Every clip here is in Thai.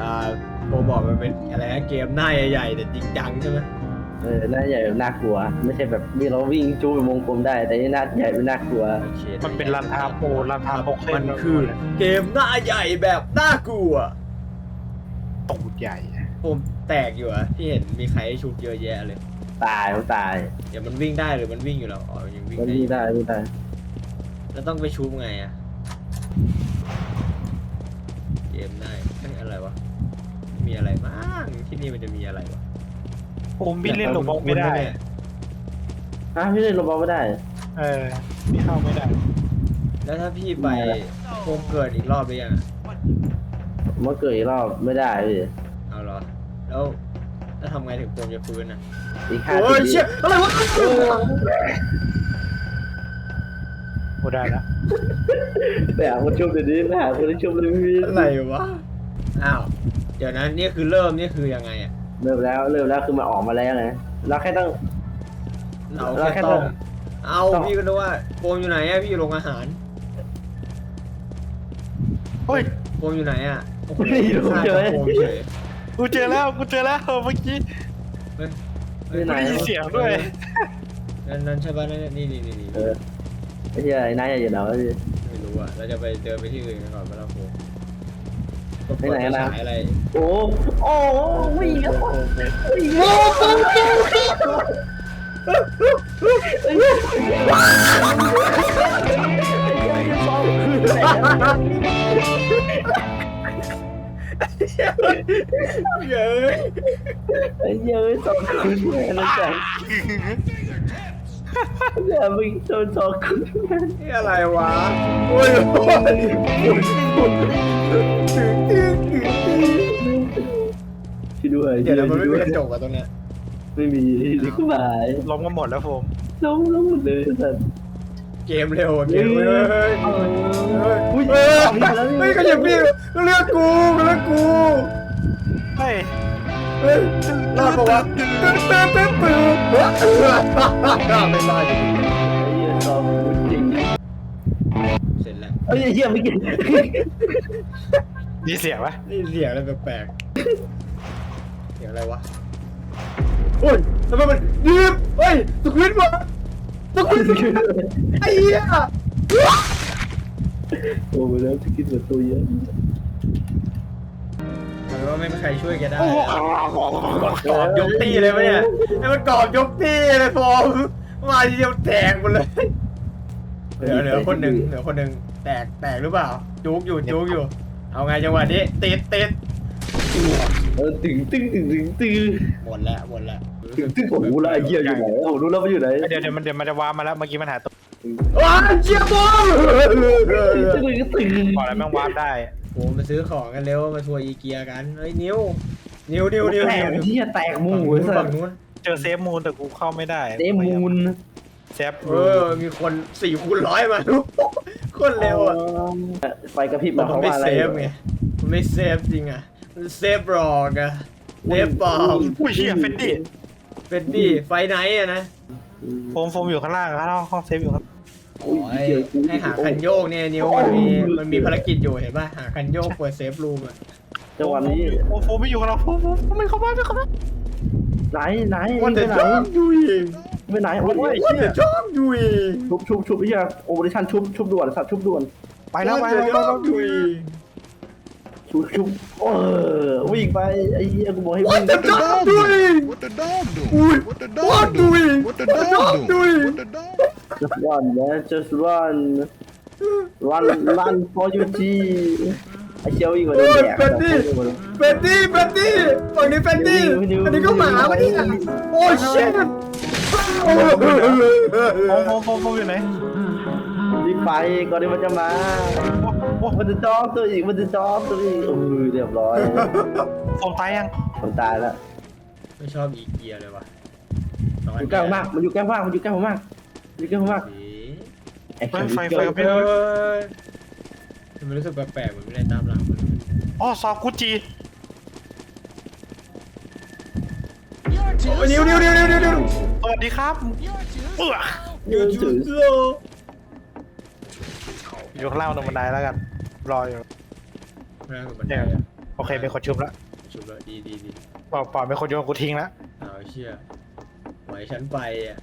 อ่าโปรบอกมันเป็นอะไรนะเกมหน้าใหญ่ๆแต่จริงจังใช่ไหมเออหน้าใหญ่แบบน่ากลัว ไม่ใช่แบบมีเราวิ่งจู้เป็นวงกลมได้ แต่นี่หน้าใหญ่เป็นน่ากลัว โอเคมันเป็นรันทาโปรรันทาโปรเคนมันคือเกมหน้าใหญ่แบบน่ากลัว ตูดใหญ่ ผมแตกอยู่อะที่เห็นมีใครให้ชุบเยอะแยะเลยตายมันตายเดี๋ยวมันวิ่งได้หรือมันวิ่งอยู่แล้วอ๋อมันยังวิ่งมันได้อวิ่งยู่ได้วิ่งได้แล้วต้องไปชุบไงอะเกมได้ตั้งอะไรวะ มีอะไรบ้างที่นี่มันจะมีอะไรวะผมพี่เล่นโรบอทไม่ได้เนี่ยอะพี่เล่นโรบอทไม่ได้ เออพี่เข้าไม่ได้ แล้วถ้าพี่ไปโคมเกิดอีกรอบไปยังอะมันเกิดอีกรอบไม่ได้พี่เอาเหรอ แล้วแล้วทำไงถึงโคมจะฟื้นอะอีกห้าโอ้ยทีเชี่ยอะไรวะโอ้ได้แล้วไปหาคนชุบเดี๋ยวนี้ไปหาคนที่ชุบเลยพี่อะไรวะอ้าว เดี๋ยวนะนี่คือเริ่มนี่คือยังไงอะเริ่มแล้วเริ่มแล้วคือมันออกมาแล้วไงเราแค่ต้อง เราเราแค่แค่ต้ต้ออง งเอาต้อง พี่ก็รู้ว่าโคมอยู่ไหนอะพี่อยู่โรงอาหารเฮ้ยโคมอยู่ไหนอะโอ้โหไม่รู้ฆ่าเฉยโคมเฉยกูเจอแล้ว กูเจอแล้วเมื่อกี้ เฮ้ย ไม่ไหนได้ยินเสียงด้วย นั่นนั่นใช่ป่ะนั่นนี่นี่นี่นี่เออไอ้เหี้ยไอ้นายอยู่ไหนวะพี่ไม่รู้อะเราจะไปเดินไปที่อื่นกันก่อนไหมล่ะโคม ไปไหนกันนะ สายอะไรโอ้โอ้วิ่งแล้ววิ่งเย้ยไอ้เหี้ยสองคนแม่นะจ๊ะ อย่ามึงโดนสองคนนี่อะไรวะโอ้ยช่วยด้วยเดี๋ยวนะมันไม่มีช่วยกระจด้วยกอะตรงเนี้ยไม่มีลิขบายล้มกันหมดแล้วผมล้มล้มหมดเลยสัตว์เกมเร็วอะเกมเร็วเฮ้ยเออเฮ้ยอุ้ยเฮ้ยเอาอีกแล้วเฮ้ยก็อย่างพี่ก็เลือกกูก็เลือกกูเฮ้ยเฮ้ย รอดปะวะไม่รอดอยู่ดีไอ้เหี้ยสองคนจริงเสร็จแล้วเอ้ยเหี้ยไม่กินมีเสียงปะนี่เสียงอะไรแปลกๆเสียงอะไรวะโอ้ยทำไมมันยืบเฮ้ยสควิตมาสควิตไอ้เหี้ยโอ้โหแล้วจะกินแบบตัวเยอะ ไม่มีใครช่วยแกได้กอดยกตีเลยวะเนี่ยให้มันกอดยกตีเลยพอมาทีเดียวแตกหมดเลยเหลือเหลือคนหนึ่งเหลือคนหนึ่งแตกแตกหรือเปล่า จุกอยู่จุกอยู่ เอาไงจังหวะนี้ติดติดเออตึงตึงตึงตึงตึงหมดแล้วหมดแล้วตึงตึงโอ้โหแล้วไอ้เหี้ยอยู่ไหนโอ้โหรู้แล้วมันอยู่ไหนเดี๋ยวเดี๋ยวมันเดี๋ยวมันจะวาร์ปมาแล้วเมื่อกี้มันหายตัวว้าวเชียบอลตึงตึงตึงก่อนแล้วแม่งวาร์ปได้ โอ้มาซื้อของกันเร็วมาทัวร์อีเกียกันเฮ้ยนิ้วนิ้วนิ้วนิ้วแตนิ้กวเหี้ยแตกหมูฝั่งนู้นสัฝั่ตงว์นู้นเจอเซฟมูนแต่กูเข้าไม่ได้เดมูนเซฟเออมีคนสี่คูณร้อยมาคนเร็วอะไฟกระพริบมัมานเขาไม่ว่าอะไรเซฟไงมันไม่เซฟจริงอะมันเซฟหลอกอะเซฟปลอมอุ้ยเชี่ยเฟนดี้เป็นดิไฟไหนอะนะ โฟมโฟมอยู่ข้างล่างข้างล่างห้องเซฟอยู่ครับ โอ้ยให้หาคันโยกเนี่ยนิ้วมันมีมันมีภารกิจอยู่เห็นป่ะหาคันโยกเปิดเซฟรูมอะจังหวะนี้โฟมโฟมไม่อยู่กับเราโฟมโฟมโฟมไม่เข้าบ้านไม่เข้าบ้านไหนไหนวันไปแต่ไหนชอบดูอีกไปไหนโอ้ยวันแต่ชอบดูอีกชุบชุบชุบไอ้เหี้ยโอเปอเรชั่นชุบชุบด่วนสัตว์ชุบด่วนไปแล้วไปวันแล้วแต่ชอบดูอีกชุบชุบเออวิ่งไปไอ้เหี้ยกูบอกให้วัวิ่นงแต่ชอบดูอีก What the dog do? อุ้ย What the ว่า dog ดู do? อีก What the ชอบ dog ดู do? อีก What the dog? Just run man just run run run for you G ไอ้เชี่ยววิ่งมาโดนแดกเป็นดี้เป็นดี้เป็นดี้ฝั่งนี้เป็นดี้อันนี้ก็หมาวะเนี่ยโอ้ชิตโฟมโฟมโฟมโฟมอยู่ไหนรีบไปก่อนที่มันจะมาโอ้โหมันจะจองตัวอีก มันจะจองตัวอีกโอ้ยเรียบร้อยโฟมตายยังมันตายแล้วไม่ชอบอีเกียเลยว่ะอยู่ใกล้ผมมาก มันอยู่ใกล้ผมมาก มันอยู่ใกล้ผมมาก อยู่ใกล้ผมมากไอ้ไฟเชี่ยไฟไฟเฮ้ยมันรู้สึกแปลกๆเหมือนไม่ได้ตามหลังมันอ๋อซอกุจิโอ้ยนิ้วนิ้วนิ้วนิ้วนิ้วนิ้วสวัสดีครับเออนิ้วจุดโลอยู่ข้างล่างตรงบันไดแล้วกัน รออยู่เนี่ยโอเคเป็นคนชุบแล้วชุบแล้วดีดีดีปล่อยปล่อยเป็นคนโยนกูทิ้งแล้วอ้าวเชี่ยไหวฉันไปอะ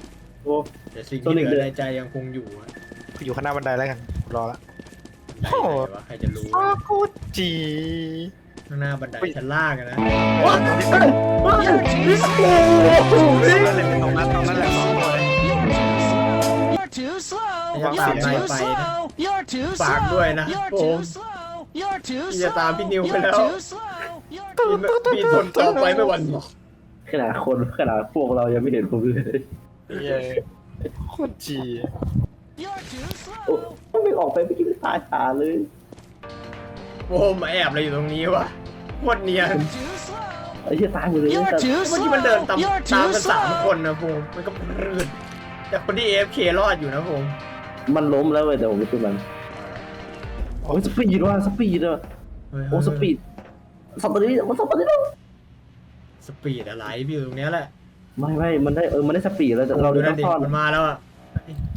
อ้แต่สิ่งตัวที่หเหนึ่งลือเดือนในใจยังคงอยู่อะกูอยู่ข้างหน้าบันไดแล้วกันรอละได้โอ้โหไหนวะใครจะรู้ซอกูจีข้างหน้าบันไดชั้นล่างอะนะตรงนั้นตรงนั้นแหละสองตัวเลย You're too slow. ยัง You're ตามนาย too ไปนะ slow. You're too ฝากด้วยนะ slow. You're ผม too slow. You're too พี่จะตามพี่นิว slow. ไปแล้ว You're too slow. You're พี่พี่ทนต่อไปไม่หวั่นหรอกขนาดคนขนาดพวกเรายังไม่เห็นผมเลย เย้โคตรจี You're too โอ้ slow. ไม่ออกไปไม่คิดตายหาเลยโอ้มาแอบอะไรอยู่ตรงนี้วะโคตรเนียน Too slow. ไอ้เหี้ยตายหมดเลย You're แต่ too เมื่อกี้มันเดินตาม slow. You're ตาม too กันสามค slow. นนะภูมิมันก็รืดแต่คนที่ AFK รอดอยู่นะภูมิมันล้มแล้วเว้ยแต่ผมไม่ช่วยมันโอ้ยสปีดว่ะสปีดอะเฮ้ยโอ้สปีดสปีดมันสปีดแล้วสปีดอะไรพี่อยู่ตรงเนี้ยแหละ ไม่ไม่มันได้เออมันได้สปีดแล้วแต่เราดูเลยต้นั่อนงดิซ่อนมันมาแล้วอะ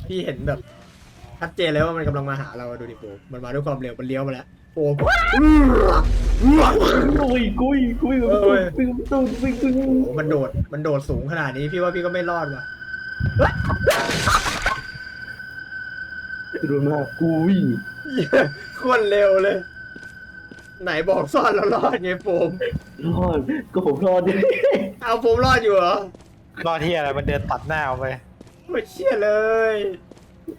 พี่เห็นแบบชัดเจนเลยว่ามันกำลังมาหาเราอะดูดิภูมิมันมาด้วยความเร็วมันเลี้ยวมาแล้วภูมิกุยกุยกุยเออกุยกุยกุยกุยโอ้โหมันโดดมันโดดสูงขนาดนี้พี่ว่าพี่ก็ไม่รอดว่ะดูมากกุยเหี้ยโคตรเร็วเลย ไหนบอกซ่อนแล้วรอดไงภูมิรอดก็ผมรอดดิเอาภูมิรอดอยู่เหรอ รอที่อะไรมันเดินตัดหน้าเอาไปไม่เชื่อเลย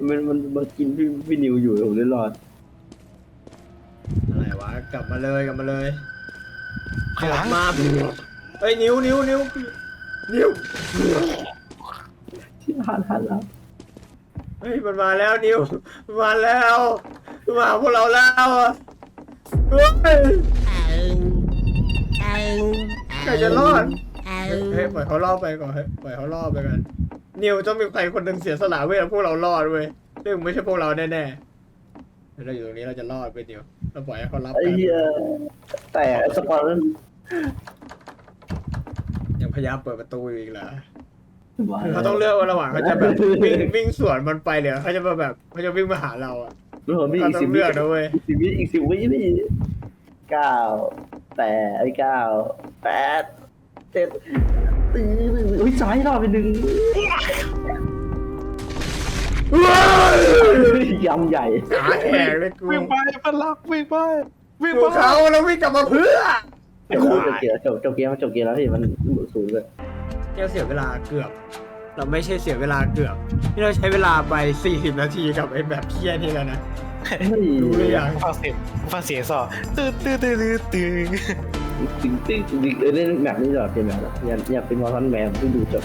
มันมันมากินพี่พี่นิวอยู่ผมเลยรอดอะไรวะ กลับมาเลยกลับมาเลยข้างหลังมาเอ้ยนิ้วนิ้วนิ้วนิ้วที่หันหันแล้วเฮ้ยมันมาแล้วนิ้วมันมาแล้วมาหาพวกเราแล้วอะเฮ้ยใครจะรอด เฮ้ยปล่อยเขารอดไปก่อนเฮ้ยปล่อยเขารอดไปกันนิวต้องมีใครคนหนึ่งเสียสละเว้ยให้พวกเรารอดเว้ยเรื่องไม่ใช่พวกเราแน่ๆเราอยู่ตรงนี้เราจะรอดไปเดียวเราปล่อยให้เขารับไอ้กันเหี้ยแต่สปอนเซอร์ยังพยายามเปิดประตูอยู่อีกเหรอเขาต้องเลือกว่าระหว่างเขาจะแบบวิ่งวิ่งสวนมันไปหรือเขาจะมาแบบเขาจะวิ่งมาหาเราอะรู้ผมมีเขาอีกต้อสิบงวิเลือกนะเว้ยอีกสิบวิอีกสิบวินี่เก้าแปดไอ้เก้าแปด เจ็ดตีอุ้ยซ้ายรอดไปหนึ่งยำใหญ่ขาแหกเลยกูวิ่งไปพลักวิ่งไปวิ่งดูไปเขาแล้ววิ่งกลับมาเพื่อจบเกมจบจบเกมจบเกมแล้วพี่มันศูนย์เลยเราเสียเวลาเกือบ เราไม่ใช่เสียเวลาเกือบที่เราใช้เวลาไป 40 นาทีกับไอ้แบบเพี้ยนี่แล้วนะรู้หรือยังฟังเสียงฟังเสียงสอตื้อตื้อตื้อตื้อ ตื้อตึงติ๊งเล่นแบบนี้ตลอดเกมแบบอยากอยากเป็นวอลทันแมนที่ดูจบ